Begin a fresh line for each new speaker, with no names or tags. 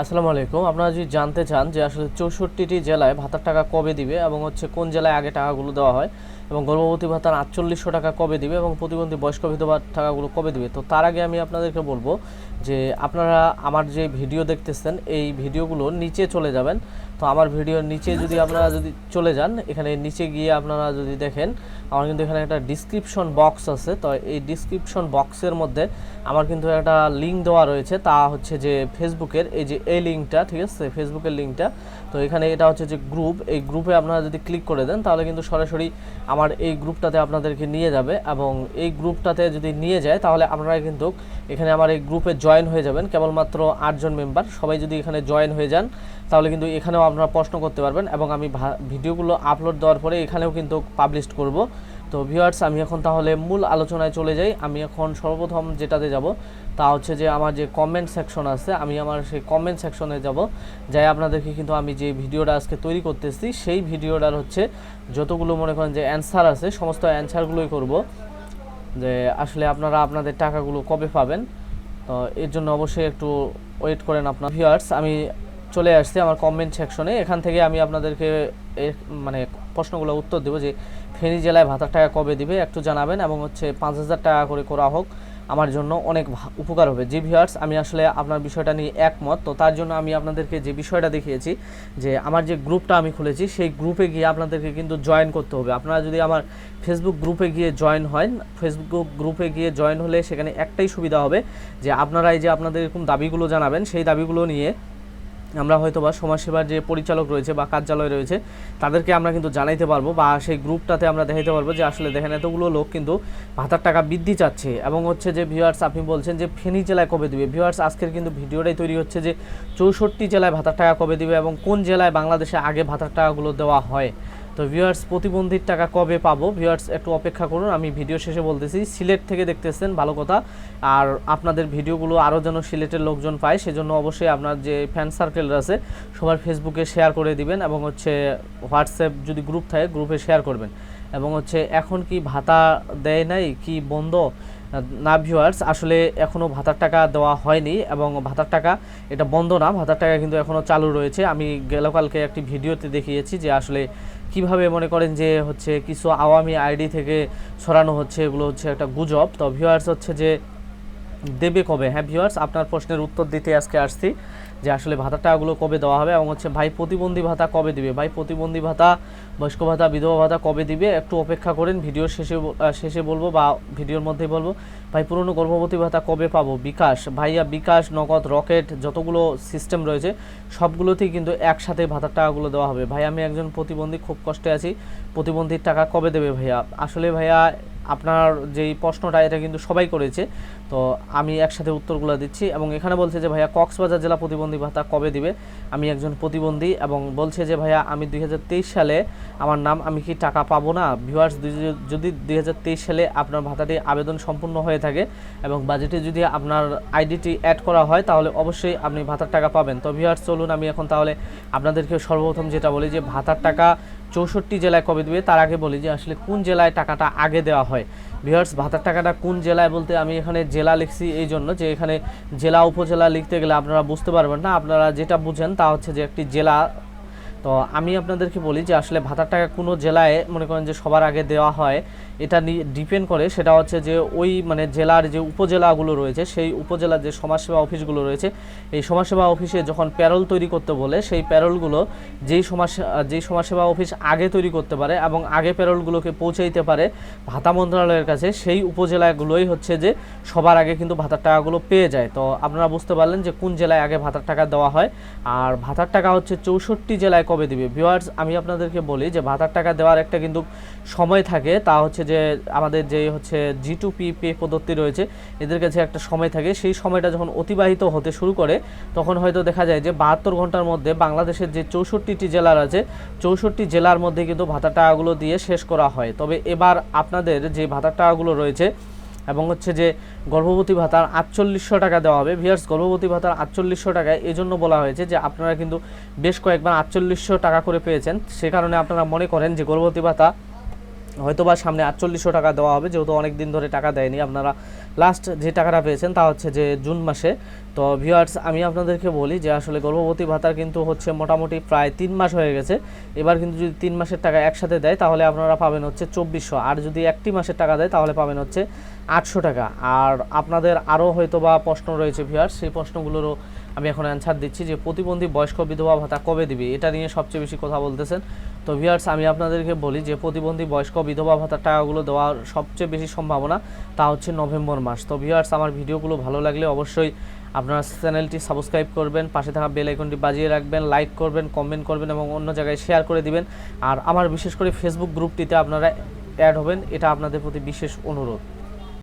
আসসালামু আলাইকুম। আপনারা যদি জানতে চান যে আসলে চৌষট্টিটি জেলায় ভাতার টাকা কবে দিবে এবং হচ্ছে কোন জেলায় আগে টাকাগুলো দেওয়া হয় এবং গর্ভবতী ভাতার আটচল্লিশশো টাকা কবে দিবে এবং প্রতিবন্ধী বয়স্ক বিধবার টাকাগুলো কবে দিবে, তো তার আগে আমি আপনাদেরকে বলব যে আপনারা আমার যে ভিডিও দেখতেছেন, এই ভিডিওগুলো নিচে চলে যাবেন। তো আমার ভিডিওর নিচে যদি আপনারা যদি চলে যান, এখানে নিচে গিয়ে আপনারা যদি দেখেন, আমার কিন্তু এখানে একটা ডিসক্রিপশন বক্স আছে। তো এই ডিসক্রিপশন বক্সের মধ্যে আমার কিন্তু একটা লিঙ্ক দেওয়া রয়েছে। তা হচ্ছে যে ফেসবুকের এই যে এই লিঙ্কটা ঠিক আছে? ফেসবুকের লিঙ্কটা তো এখানে এটা হচ্ছে যে গ্রুপ এই গ্রুপে আপনারা যদি ক্লিক করে দেন, তাহলে কিন্তু সরাসরি আমার এই গ্রুপটাতে আপনাদেরকে নিয়ে যাবে। এবং এই গ্রুপটাতে যদি নিয়ে যায়, তাহলে আপনারা কিন্তু এখানে আমার এই গ্রুপে জয়েন হয়ে যাবেন। কেবলমাত্র আটজন মেম্বার। সবাই যদি এখানে জয়েন হয়ে যান, তাহলে কিন্তু এখানেও আপনারা প্রশ্ন করতে পারবেন এবং আমি ভিডিওগুলো আপলোড দেওয়ার পরে এখানেও কিন্তু পাবলিশ করব। তো ভিউয়ার্স আমি এখন তাহলে মূল আলোচনায় চলে যাই। আমি এখন সর্বপ্রথম যেটাতে যাব, তা হচ্ছে যে আমার যে কমেন্ট সেকশন আছে, আমি আমার সেই কমেন্ট সেকশনে যাব, যাই আপনাদেরকে কিন্তু আমি যে ভিডিওটা আজকে তৈরি করতেছি, সেই ভিডিওটার হচ্ছে যতগুলো মনে করেন যে অ্যান্সার আছে, সমস্ত অ্যান্সারগুলোই করব। যে আসলে আপনারা আপনাদের টাকাগুলো কবে পাবেন তো এর জন্য অবশ্যই একটু ওয়েট করেন আপনার ভিউয়ার্স আমি চলে আসছি আমার কমেন্ট সেকশনে এখান থেকে আমি আপনাদেরকে মানে প্রশ্নগুলো উত্তর দেবো যে ফেনী জেলায় ভাতার টাকা কবে দিবে একটু জানাবেন এবং হচ্ছে পাঁচ হাজার টাকা করে করা হোক। আমার জন্য অনেক উপকার হবে। যে ভিউয়ার্স, আমি আসলে আপনার বিষয়টা নিয়ে একমত। তো তার জন্য আমি আপনাদেরকে যে বিষয়টা দেখিয়েছি, যে আমার যে গ্রুপটা আমি খুলেছি, সেই গ্রুপে গিয়ে আপনাদেরকে কিন্তু জয়েন করতে হবে। আপনারা যদি আমার ফেসবুক গ্রুপে গিয়ে জয়েন হয় ফেসবুক গ্রুপে গিয়ে জয়েন হলে সেখানে একটাই সুবিধা হবে, যে আপনারা এই যে আপনাদের এরকম দাবিগুলো জানাবেন, সেই দাবিগুলো নিয়ে আমরা হয়তো বা সমাজসেবার যে পরিচালক রয়েছে বা কার্যালয় রয়েছে, তাদেরকে আমরা কিন্তু জানাইতে পারব বা সেই গ্রুপটাতে আমরা দেখাইতে পারব যে আসলে দেখেন এতগুলো লোক কিন্তু ভাতার টাকা বৃদ্ধি চাচ্ছে। এবং হচ্ছে যে ভিউয়ার্স আপনি বলছেন যে ফেনী জেলায় কবে দিবে? ভিউয়ার্স আজকের কিন্তু ভিডিওটাই তৈরি হচ্ছে যে চৌষট্টি জেলায় ভাতার টাকা কবে দিবে এবং কোন জেলায় বাংলাদেশে আগে ভাতার টাকাগুলো দেওয়া হয়? তো ভিউয়ার্স প্রতিবন্ধীর টাকা কবে পাবো? ভিউয়ার্স একটু অপেক্ষা করুন, আমি ভিডিও শেষে বলতেছি, সিলেট থেকে দেখতেছেন, ভালো কথা। আর আপনাদের ভিডিওগুলো আরও যেন সিলেটের লোকজন পায়, সেজন্য অবশ্যই আপনার যে ফ্যান সার্কেল আছে, সবার ফেসবুকে শেয়ার করে দিবেন এবং হচ্ছে হোয়াটসঅ্যাপ যদি গ্রুপ থাকে গ্রুপে শেয়ার করবেন। এবং হচ্ছে এখন কি ভাতা দেয় নাই, কি বন্ধ? না ভিউয়ার্স আসলে এখনও ভাতার টাকা দেওয়া হয়নি এবং ভাতার টাকা, এটা বন্ধ না, ভাতার টাকা কিন্তু এখনও চালু রয়েছে। আমি গেলকালকে একটি ভিডিওতে দেখিয়েছি যে আসলে কীভাবে মনে করেন যে হচ্ছে কিছু আওয়ামী আইডি থেকে সরানো হচ্ছে, এগুলো হচ্ছে একটা গুজব। তো ভিউয়ার্স হচ্ছে যে দেবে কবে? হ্যাঁ ভিউয়ার্স আপনার প্রশ্নের উত্তর দিতে আজকে আসছি যে আসলে ভাতার টাকাগুলো কবে দেওয়া হবে এবং হচ্ছে ভাই প্রতিবন্ধী ভাতা কবে দিবে? ভাই প্রতিবন্ধী ভাতা, বয়স্ক ভাতা, বিধবা ভাতা কবে দিবে? একটু অপেক্ষা করেন, ভিডিওর শেষে শেষে বলব বা ভিডিওর মধ্যেই বলব, ভাই পুরনো গর্ভবতী ভাতা কবে পাবো? বিকাশ, ভাইয়া বিকাশ, নগদ, রকেট, যতগুলো সিস্টেম রয়েছে, সবগুলোতেই কিন্তু একসাথে ভাতার টাকাগুলো দেওয়া হবে। ভাই, আমি একজন প্রতিবন্ধী, খুব কষ্টে আছি। প্রতিবন্ধীর টাকা কবে দেবে ভাইয়া? আসলে ভাইয়া আপনার যেই প্রশ্নটা, এটা কিন্তু সবাই করেছে। তো আমি একসাথে উত্তরগুলো দিচ্ছি এবং এখানে বলছে যে, ভাইয়া, কক্সবাজার জেলা প্রতিবন্ধী ভাতা কবে দিবে? আমি একজন প্রতিবন্ধী এবং বলছে যে, ভাইয়া, আমি দুই হাজার তেইশ সালে আমার নাম, আমি কি টাকা পাবো না? ভিউয়ার্স যদি দুই হাজার তেইশ সালে আপনার ভাতাটি আবেদন সম্পূর্ণ হয়ে থাকে এবং বাজেটে যদি আপনার আইডিটি অ্যাড করা হয়, তাহলে অবশ্যই আপনি ভাতার টাকা পাবেন। তো ভিউয়ার্স চলুন, আমি এখন তাহলে আপনাদেরকে সর্বপ্রথম যেটা বলি যে, ভাতার টাকা চৌষট্টি জেলায় কবে দেবে, তার আগে বলি যে আসলে কোন জেলায় টাকাটা আগে দেওয়া হয়। ভিউয়ার্স, ভাতার টাকাটা কোন জেলায় বলতে আমি এখানে জেলা লিখছি এই জন্য যে এখানে জেলা, উপজেলা লিখতে গেলে আপনারা বুঝতে পারবেন না। আপনারা যেটা বুঝেন তা হচ্ছে যে একটি জেলা তো আমি আপনাদেরকে বলি যে আসলে ভাতার টাকা কোনো জেলায় মনে করেন যে সবার আগে দেওয়া হয়, এটা ডিপেন্ড করে। সেটা হচ্ছে যে ওই মানে জেলার যে উপজেলাগুলো রয়েছে, সেই উপজেলার যে সমাজসেবা অফিসগুলো রয়েছে, এই সমাজসেবা অফিসে যখন প্যারোল তৈরি করতে বলে, সেই প্যারোলগুলো যেই সমাজ যেই সমাজসেবা অফিস আগে তৈরি করতে পারে এবং আগে প্যারোলগুলোকে পৌঁছাইতে পারে ভাতা মন্ত্রণালয়ের কাছে, সেই উপজেলাগুলোই হচ্ছে যে সবার আগে কিন্তু ভাতার টাকাগুলো পেয়ে যায়। তো আপনারা বুঝতে পারলেন যে কোন জেলায় আগে ভাতার টাকা দেওয়া হয়। আর ভাতার টাকা হচ্ছে চৌষট্টি জেলায় কবে দিবে? ভিউয়ার্স আমি আপনাদেরকে বলি যে ভাতার টাকা দেওয়ার একটা কিন্তু সময় থাকে। তা হচ্ছে যে আমাদের যে হচ্ছে জি টু পি পে পদ্ধতি রয়েছে, এদের কাছে একটা সময় থাকে। সেই সময়টা যখন অতিবাহিত হতে শুরু করে, তখন হয়তো দেখা যায় যে বাহাত্তর ঘণ্টার মধ্যে বাংলাদেশের যে চৌষট্টিটি জেলার আছে, চৌষট্টি জেলার মধ্যে কিন্তু ভাতার টাকাগুলো দিয়ে শেষ করা হয়। তবে এবার আপনাদের যে ভাতার টাকাগুলো রয়েছে এবং হচ্ছে যে গর্ভবতী ভাতার আটচল্লিশশো টাকা দেওয়া হবে। ভিয়ার্স গর্ভবতী ভাতার আটচল্লিশশো টাকায় এই জন্য বলা হয়েছে যে আপনারা কিন্তু বেশ কয়েকবার আটচল্লিশশো টাকা করে পেয়েছেন। সে কারণে আপনারা মনে করেন যে গর্ভবতী ভাতা হয়তো বা সামনে আটচল্লিশশো টাকা দেওয়া হবে, যেহেতু অনেক দিন ধরে টাকা দেয়নি। আপনারা লাস্ট যে টাকাটা পেয়েছেন তা হচ্ছে যে জুন মাসে। তো ভিউয়ার্স আমি আপনাদেরকে বলি যে আসলে গর্ভবতী ভাতার কিন্তু হচ্ছে মোটামুটি প্রায় তিন মাস হয়ে গেছে। এবার কিন্তু যদি তিন মাসের টাকা একসাথে দেয়, তাহলে আপনারা পাবেন হচ্ছে চব্বিশশো। আর যদি একটি মাসের টাকা দেয়, তাহলে পাবেন হচ্ছে আটশো টাকা। আর আপনাদের আরও হয়তো বা প্রশ্ন রয়েছে ভিউয়ার্স সেই প্রশ্নগুলোরও আমি এখন অ্যান্সার দিচ্ছি যে প্রতিবন্ধী বয়স্ক বিধবা ভাতা কবে দিবে? এটা নিয়ে সবচেয়ে বেশি কথা বলতেছেন। তো ভিউয়ার্স আমি আপনাদেরকে বলি যে প্রতিবন্ধী বয়স্ক বিধবা ভাতার টাকাগুলো দেওয়ার সবচেয়ে বেশি সম্ভাবনা তা হচ্ছে নভেম্বর মাস। তো ভিউয়ার্স আমার ভিডিওগুলো ভালো লাগলে অবশ্যই আপনারা চ্যানেলটি সাবস্ক্রাইব করবেন, পাশে থাকা বেল আইকনটি বাজিয়ে রাখবেন লাইক করবেন কমেন্ট করবেন এবং অন্য জায়গায় শেয়ার করে দিবেন। আর আমার বিশেষ করে ফেসবুক গ্রুপটিতে আপনারা অ্যাড হবেন, এটা আপনাদের প্রতি বিশেষ অনুরোধ।